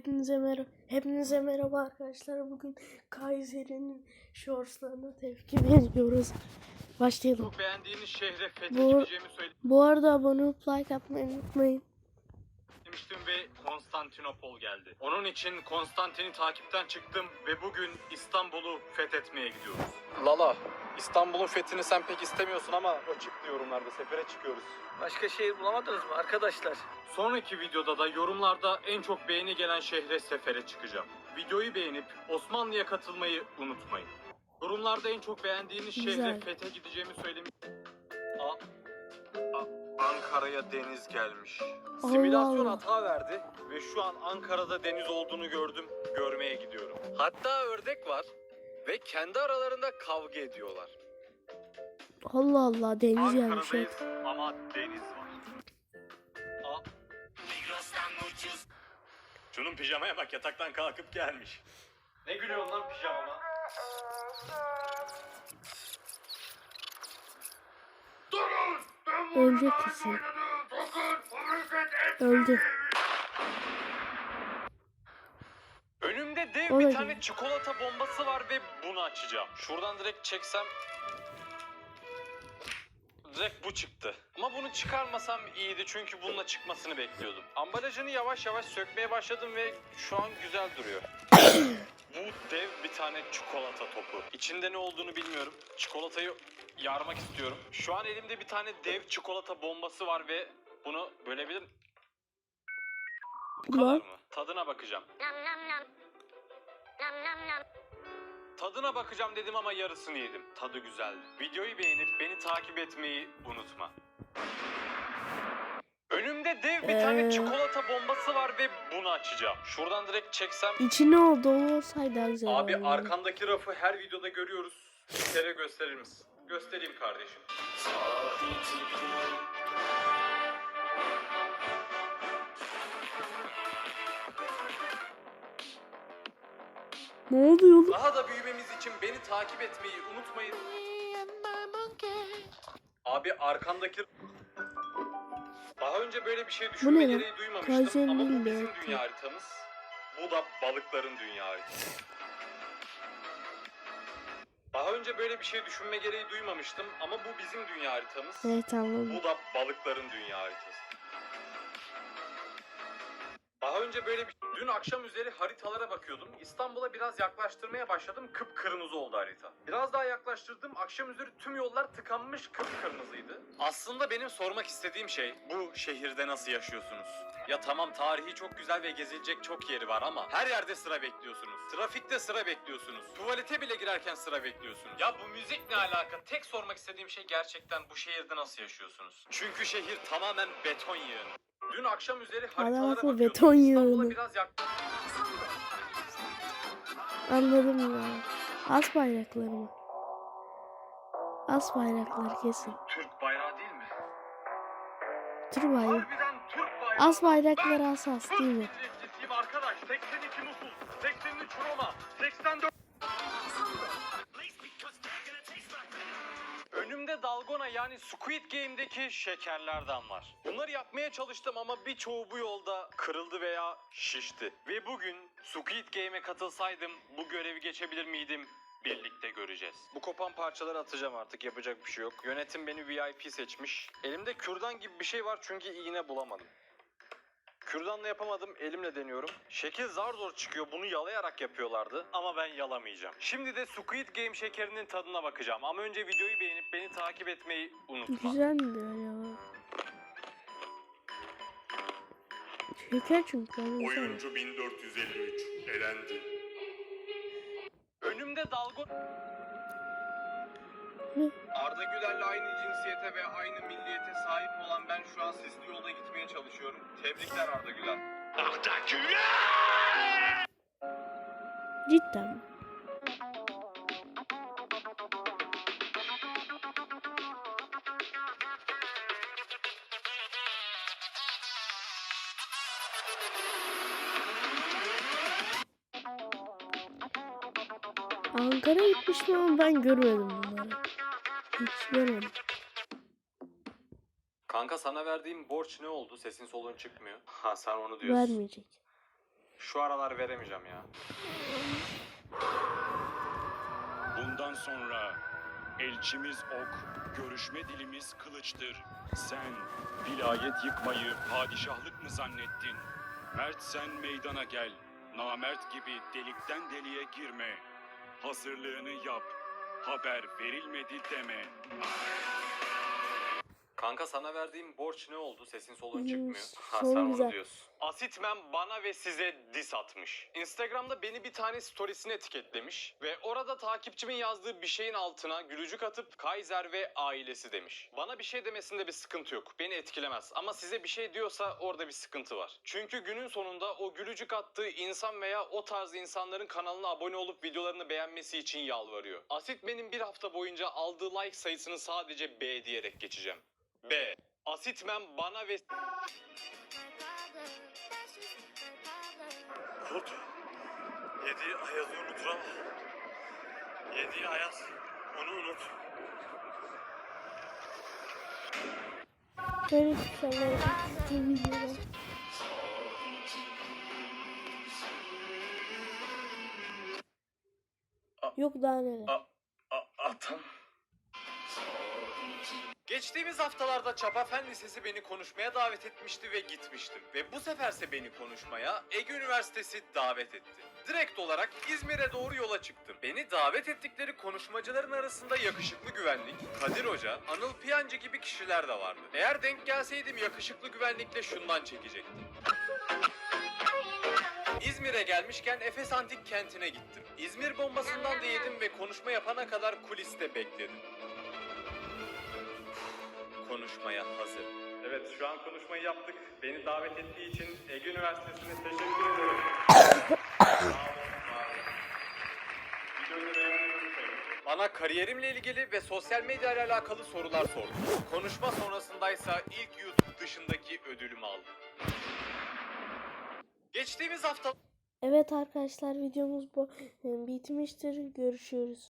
Hepinize merhaba. Hepinize merhaba arkadaşlar. Bugün Kayseri'nin shortslarına tepki veriyoruz. Başlayalım. Çok beğendiğiniz şehre fethe Bu- gideceğimi Bu arada abone olup like atmayı unutmayın. söylemiştim ve Konstantinopol geldi. Onun için Konstantin'i takipten çıktım ve bugün İstanbul'u fethetmeye gidiyoruz. Lala, İstanbul'un fethini sen pek istemiyorsun ama o çıktı yorumlarda sefere çıkıyoruz. Başka şehir bulamadınız mı arkadaşlar? Sonraki videoda da yorumlarda en çok beğeni gelen şehre sefere çıkacağım. Videoyu beğenip Osmanlı'ya katılmayı unutmayın. Yorumlarda en çok beğendiğiniz Güzel. şehre fethe gideceğimi söylemiş. Aa, Aa, Ankara'ya deniz gelmiş. Allah Simülasyon Allah. hata verdi ve şu an Ankara'da deniz olduğunu gördüm. Görmeye gidiyorum. Hatta ördek var ve kendi aralarında kavga ediyorlar. Allah Allah deniz gelmiş. Ankara'dayız ama deniz var. Aa. Şunun pijamaya bak yataktan kalkıp gelmiş. Ne gülüyorsun lan pijamama? Ölecek kesin. Öldü. Önümde dev bir da tane çikolata bombası var ve bunu açacağım. Şuradan direkt çeksem... Direkt bu çıktı. Ama bunu çıkarmasam iyiydi çünkü bununla çıkmasını bekliyordum. Ambalajını yavaş yavaş sökmeye başladım ve şu an güzel duruyor. bu dev bir tane çikolata topu. İçinde ne olduğunu bilmiyorum. Çikolatayı yarmak istiyorum. Şu an elimde bir tane dev çikolata bombası var ve bunu bölebilir Bu kadar mı? Tadına bakacağım. Tadına bakacağım dedim ama yarısını yedim. Tadı güzeldi. Videoyu beğenip beni takip etmeyi unutma. Önümde dev bir tane Ee? çikolata bombası var ve bunu açacağım. Şuradan direkt çeksem. İçi ne oldu o olsaydı daha güzel Abi olurdu. arkandaki rafı her videoda görüyoruz. Bir kere gösterir misin? Göstereyim kardeşim. Ne oluyor oğlum? Daha da büyümemiz için beni takip etmeyi unutmayın. Abi arkandaki... Daha önce böyle bir şey düşünme gereği duymamıştım Kaizen ama bu bizim dünya haritamız. Bu da balıkların dünya haritası. Daha önce böyle bir şey düşünme gereği duymamıştım ama bu bizim dünya haritamız. Evet anladım. Bu da balıkların dünya haritası. Önce böyle bir... Dün akşam üzeri haritalara bakıyordum. İstanbul'a biraz yaklaştırmaya başladım. Kıpkırmızı oldu harita. Biraz daha yaklaştırdım. Akşam üzeri tüm yollar tıkanmış kıpkırmızıydı. Aslında benim sormak istediğim şey bu şehirde nasıl yaşıyorsunuz? Ya tamam tarihi çok güzel ve gezilecek çok yeri var ama her yerde sıra bekliyorsunuz. Trafikte sıra bekliyorsunuz. Tuvalete bile girerken sıra bekliyorsunuz. Ya bu müzik ne alaka? Tek sormak istediğim şey gerçekten bu şehirde nasıl yaşıyorsunuz? Çünkü şehir tamamen beton yığını. Dün akşam üzeri haritalara bakıyordum. beton yığını. biraz yak... Anladım ya. As bayrakları mı? As bayrakları kesin. Türk bayrağı değil mi? Türk bayrağı. Türk bayrağı. As bayrakları Türk değil mi? Dalgona yani Squid Game'deki şekerlerden var. Bunları yapmaya çalıştım ama birçoğu bu yolda kırıldı veya şişti. Ve bugün Squid Game'e katılsaydım bu görevi geçebilir miydim? Birlikte göreceğiz. Bu kopan parçaları atacağım artık yapacak bir şey yok. Yönetim beni VIP seçmiş. Elimde kürdan gibi bir şey var çünkü iğne bulamadım. Kürdanla yapamadım, elimle deniyorum. Şekil zar zor çıkıyor, bunu yalayarak yapıyorlardı ama ben yalamayacağım. Şimdi de Squid Game şekerinin tadına bakacağım ama önce videoyu beğenip beni takip etmeyi unutma. Güzeldir ya. Şeker çünkü. Oyuncu 1453 elendi. Önümde dalga... Ne? Arda Güler'le aynı cinsiyete ve aynı milliyete sahip olan ben şu an sisli yolda gitmeye çalışıyorum. Tebrikler Arda Güler. Cidden mi? Ankara gitmiştim ama ben görmedim bunları. Hiç görmedim. Kanka sana verdiğim borç ne oldu? Sesin solun çıkmıyor. Ha sen onu diyorsun. Vermeyecek. şu aralar veremeyeceğim ya. Bundan sonra elçimiz ok, görüşme dilimiz kılıçtır. Sen vilayet yıkmayı padişahlık mı zannettin? Mert sen meydana gel. Namert gibi delikten deliğe girme. Hazırlığını yap. Haber verilmedi deme. Kanka sana verdiğim borç ne oldu? Sesin solun çıkmıyor. Ha sen onu güzel. diyorsun. Asitmen bana ve size dis atmış. Instagram'da beni bir tane storiesine etiketlemiş ve orada takipçimin yazdığı bir şeyin altına gülücük atıp Kaiser ve ailesi demiş. Bana bir şey demesinde bir sıkıntı yok. Beni etkilemez. Ama size bir şey diyorsa orada bir sıkıntı var. Çünkü günün sonunda o gülücük attığı insan veya o tarz insanların kanalına abone olup videolarını beğenmesi için yalvarıyor. Asitmen'in bir hafta boyunca aldığı like sayısını sadece B diyerek geçeceğim. B. Asitmen bana ve Kurt. Yediği ayazı unutur ama. Yediği ayaz onu unut. Böyle şeyler bu videoda. Yok daha neler. Geçtiğimiz haftalarda Çapa Fen Lisesi beni konuşmaya davet etmişti ve gitmiştim. Ve bu seferse beni konuşmaya Ege Üniversitesi davet etti. Direkt olarak İzmir'e doğru yola çıktım. Beni davet ettikleri konuşmacıların arasında yakışıklı güvenlik, Kadir Hoca, Anıl Piyancı gibi kişiler de vardı. Eğer denk gelseydim yakışıklı güvenlikle şundan çekecektim. İzmir'e gelmişken Efes Antik Kenti'ne gittim. İzmir bombasından da yedim ve konuşma yapana kadar kuliste bekledim. Konuşmaya hazır. Evet şu an konuşmayı yaptık. Beni davet ettiği için Ege Üniversitesi'ne teşekkür ederim. Bana kariyerimle ilgili ve sosyal medya ile alakalı sorular sordu. Konuşma sonrasındaysa ilk YouTube dışındaki ödülümü aldım. Geçtiğimiz hafta Evet arkadaşlar videomuz bu bitmiştir. Görüşürüz.